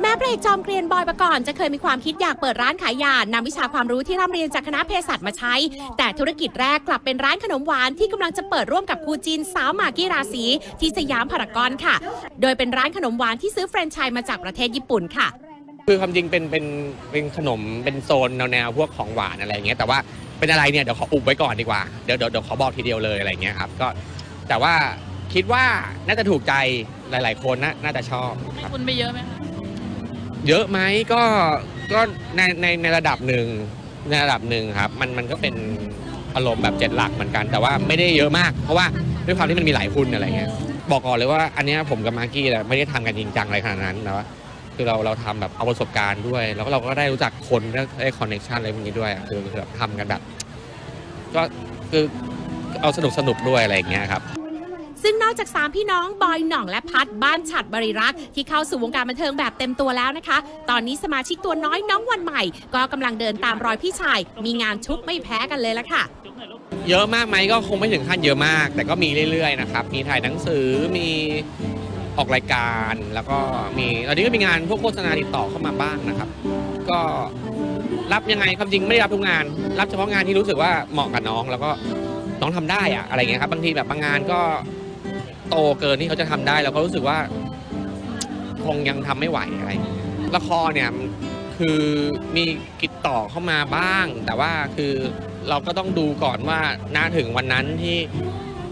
แม้พระเอกจอมเกรียนบอยประกรณ์จะเคยมีความคิดอยากเปิดร้านขายยานำวิชาความรู้ที่ร่ำเรียนจากคณะเภสัชมาใช้ แต่ธุรกิจแรกกลับเป็นร้านขนมหวานที่กำลังจะเปิดร่วมกับครูจีนสาวหมากกี้ราศีที่สยามพารากอนค่ะ โดยเป็นร้านขนมหวานที่ซื้อแฟรนไชส์มาจากประเทศญี่ปุ่นค่ะ คือความจริงเป็นเป็นเป็นขนมเป็นโซนแนวแนวพวกของหวานอะไรอย่างเงี้ยแต่ว่าเป็นอะไรเนี่ยเดี๋ยวขออุบไว้ก่อนดีกว่าเดี๋ยวเดี๋ยวเดี๋ยวขอบอกทีเดียวเลยอะไรอย่างเงี้ยครับก็แต่ว่าคิดว่าน่าจะถูกใจหลาย ๆ คนน่าน่าจะชอบครับ คุณไปเยอะไหมคะ เยอะไหมก็ก็ในในในระดับหนึ่งในระดับหนึ่งครับ มันมันก็เป็นอารมณ์แบบเจ็ดหลักเหมือนกัน แต่ว่าไม่ได้เยอะมาก เพราะว่าด้วยความที่มันมีหลายหุ้นอะไรเงี้ยบอกก่อนเลยว่าอันเนี้ยผมกับมากกี้เนี่ยไม่ได้ทำกันจริงจังอะไรขนาดนั้นนะว่าคือเราเราทำแบบเอาประสบการณ์ด้วย แล้วก็เราก็ได้รู้จักคนได้ได้คอนเนคชันอะไรพวกนี้ด้วยอะคือคือแบบทำกันแบบก็คือเอาสนุกสนุกด้วยอะไรอย่างเงี้ยครับ ซึ่งนอกจาก 3 พี่น้องบอยหน่องและพัดบ้านฉัดบริรักษ์ที่เข้าสู่วงการบันเทิงแบบเต็มตัวแล้วนะคะ ตอนนี้สมาชิกตัวน้อยน้องวันใหม่ ก็กำลังเดินตามรอยพี่ชาย มีงานชุกไม่แพ้กันเลยละค่ะ เยอะมากไหมก็คงไม่ถึงขั้นเยอะมาก แต่ก็มีเรื่อยๆนะครับ มีถ่ายหนังสือมีออกรายการแล้วก็มีตอนนี้ก็มีงานพวกโฆษณาติดต่อเข้ามาบ้างนะครับ ก็รับยังไงความจริงไม่ได้รับทุกงาน รับเฉพาะงานที่รู้สึกว่าเหมาะกับน้องแล้วก็น้องทำได้อะอะไรเงี้ยครับบางทีแบบบางงานก็ โตเกินที่เขาจะทำได้ แล้วก็รู้สึกว่าคงยังทำไม่ไหวอะไร ละครเนี่ยคือมีติดต่อเข้ามาบ้าง แต่ว่าคือเราก็ต้องดูก่อนว่าณถึงวันนั้นที่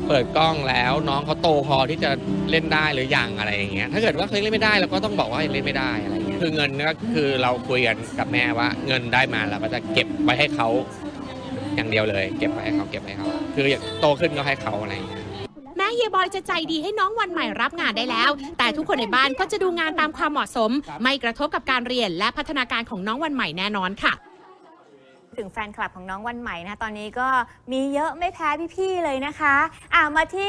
เปิดกล้องแล้วน้องเขาโตพอที่จะเล่นได้หรือยังอะไรอย่างเงี้ยถ้าเกิดว่าเคยเล่นไม่ได้เราก็ต้องบอกว่าเล่นไม่ได้อะไรเงี้ยคือเงินก็คือเราคุยกันกับแม่ว่า เงินได้มาเราก็จะเก็บไว้ให้เขาอย่างเดียวเลย เก็บไว้ให้เขาเก็บไว้ให้เขาคืออยากโตขึ้นก็ให้เขาอะไรอย่างเงี้ย เฮียบอยจะใจดีให้น้องวันใหม่รับงานได้แล้ว แต่ทุกคนในบ้านก็จะดูงานตามความเหมาะสม ไม่กระทบกับการเรียนและพัฒนาการของน้องวันใหม่แน่นอนค่ะ ถึงแฟนคลับของน้องวันใหม่นะคะตอนนี้ก็มีเยอะไม่แพ้พี่ๆเลยนะคะ อ่ามาที่